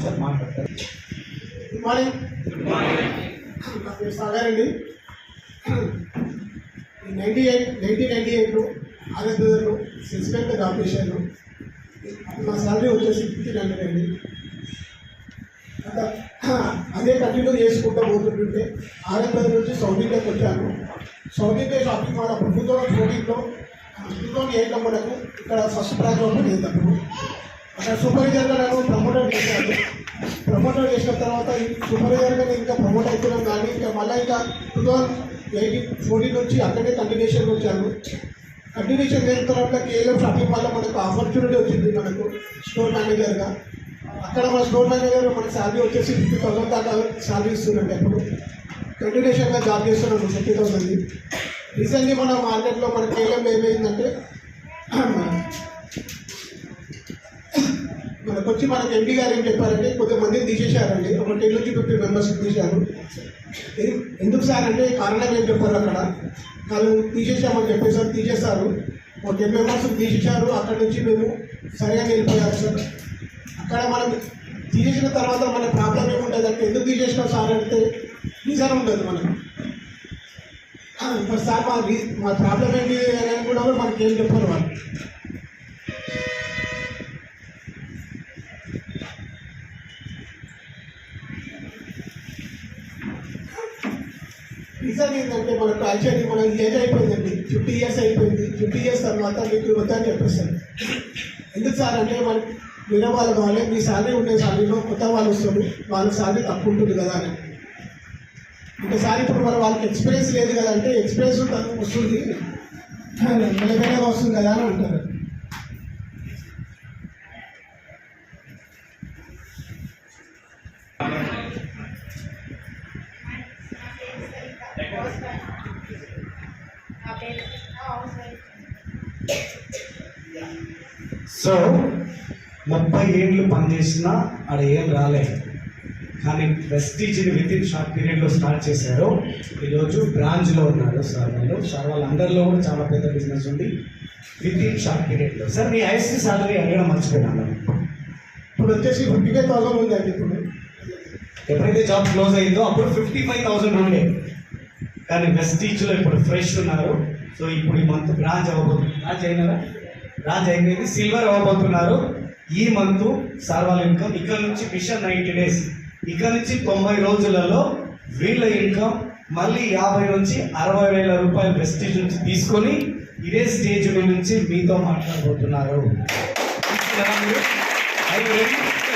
నిమిషాలు మాట్లాడతారు. Good morning నా పేరు సాగర్ అండి. నైంటీ ఎయిట్ నైన్టీన్ నైంటీ ఎయిట్లో ఆగస్ట్ బజార్లో సెన్సిబెల్ జాబ్ చేశాను నా శాలరీ వచ్చేసి ఫిఫ్టీన్ హండ్రెడ్ అండి. అదే కంటిన్యూ చేసుకుంటూ పోతుంటుంటే బజార్ నుంచి ఇండియాకి వచ్చాను సౌత్ ఇండియా షాపింగ్ అప్పుడు టూ థౌసండ్ ఫోర్టీన్లో టూ థౌసండ్ ఎయిట్లో మనకు ఇక్కడ ఫస్ట్ బ్రాంచ్ ఓపెన్ చేద్దాము అక్కడ సూపర్వైజర్గా నన్ను ప్రమోటర్ చేశాను ప్రమోటర్ చేసిన తర్వాత ఈ సూపర్వైజర్గా నేను ఇంకా ప్రమోట్ అవుతున్నాను కానీ ఇంకా మళ్ళీ ఇంకా టూ థౌసండ్ ఎయిటీన్ ఫోర్టీన్ నుంచి అక్కడే కంటిన్యూషన్ వచ్చాను కంటిన్యూషన్ చేసిన తర్వాత కేఎల్ఎం షాపింగ్ మాల్లో మనకు ఆపర్చునిటీ వచ్చింది మనకు స్టోర్ మేనేజర్గా అక్కడ మన స్టోర్ మేనేజర్ మన శాలరీ వచ్చేసి ఫిఫ్టీ థౌసండ్ దాకా శాలరీ ఇస్తున్నాడు అప్పుడు కంటిన్యూషన్గా జాబ్ చేస్తున్నాను ఫిఫ్టీ థౌసండ్ రీసెంట్లీ మన మార్కెట్లో మన కేఎల్ఎం ఏమైందంటే మనకు వచ్చి మనకు ఎంపీ గారు ఏం చెప్పారంటే కొంతమందిని తీసేశారండి. ఒక టెన్ నుంచి ఫిఫ్టీన్ మెంబర్స్ తీశారు. ఎందుకు సార్ అంటే కారణం ఏం చెప్పారు అక్కడ? వాళ్ళు తీసేసామని చెప్పేసారు తీసేశారు. ఒక టెన్ మెంబర్స్ తీసేశారు. అక్కడ నుంచి మేము సరిగా వెళ్ళిపోయారు సార్. అక్కడ మనం తీసేసిన తర్వాత మన ప్రాబ్లం ఏముంటుంది? అంటే ఎందుకు తీసేసినాం సార్ అంటే రీజన్ ఉంటుంది మనకు. మరి సార్ మా మా ప్రాబ్లం ఏంటి అని కూడా మనకి ఏం చెప్పారు వాళ్ళు. రీజన్ ఏంటంటే మనకు యాక్చువల్లీ మన ఏజ్ అయిపోయిందండి. ఫిఫ్టీ ఇయర్స్ అయిపోయింది. ఫిఫ్టీ ఇయర్స్ తర్వాత మీకు వద్దని చెప్పేస్తారు ఎందుకు సార్ అంటే మన వేరే వాళ్ళు కావాలి మీ శాలరీ ఉండే శాలరీలో కొత్త వాళ్ళు వస్తారు వాళ్ళ శాలరీ తక్కువ ఉంటుంది కదా అని. ఒకసారి ఇప్పుడు మన వాళ్ళకి ఎక్స్పీరియన్స్ లేదు కదా అంటే ఎక్స్పీరియన్స్ వస్తుంది. మెల్లమెల్లగా వస్తుంది కదా అని అంటారు. సో ముప్పై ఏళ్ళు పనిచేసినా ఆడ ఏం రాలేదు కానీ ప్రెస్టీజ్ని విత్ ఇన్ షార్ట్ పీరియడ్లో స్టార్ట్ చేశారు. ఈరోజు బ్రాంచ్లో ఉన్నారు సార్ వాళ్ళు. సార్ వాళ్ళ అండర్లో కూడా చాలా పెద్ద బిజినెస్ ఉంది. విత్ ఇన్ షార్ట్ పీరియడ్లో సార్ మీ హైయెస్ట్ సాలరీ అడగడం మర్చిపోయినాను ఇప్పుడు వచ్చేసి ఫిఫ్టీ ఫైవ్ థౌసండ్ ఉందండి ఇప్పుడు. ఎప్పుడైతే జాబ్ క్లోజ్ అయిందో అప్పుడు ఫిఫ్టీ ఫైవ్ థౌసండ్ ఉండే. కానీ వెస్టీజ్లో ఇప్పుడు ఫ్రెష్ ఉన్నారు. సో ఇప్పుడు ఈ మంత్ బ్రాంచ్ అవ్వబోతుంది. బ్రాంచ్ అయినారా బ్రాంచ్ అయిపోయింది. సిల్వర్ అవ్వబోతున్నారు. ఈ మంత్ సర్వాల ఇన్కమ్. ఇక్కడ నుంచి మిషన్ నైంటీ డేస్. ఇక్కడ నుంచి తొంభై రోజులలో వీళ్ళ ఇన్కమ్ మళ్ళీ యాభై నుంచి అరవై వేల రూపాయలు వెస్టీజ్ నుంచి తీసుకొని ఇదే స్టేజ్ నుంచి మీతో మాట్లాడబోతున్నారు. you?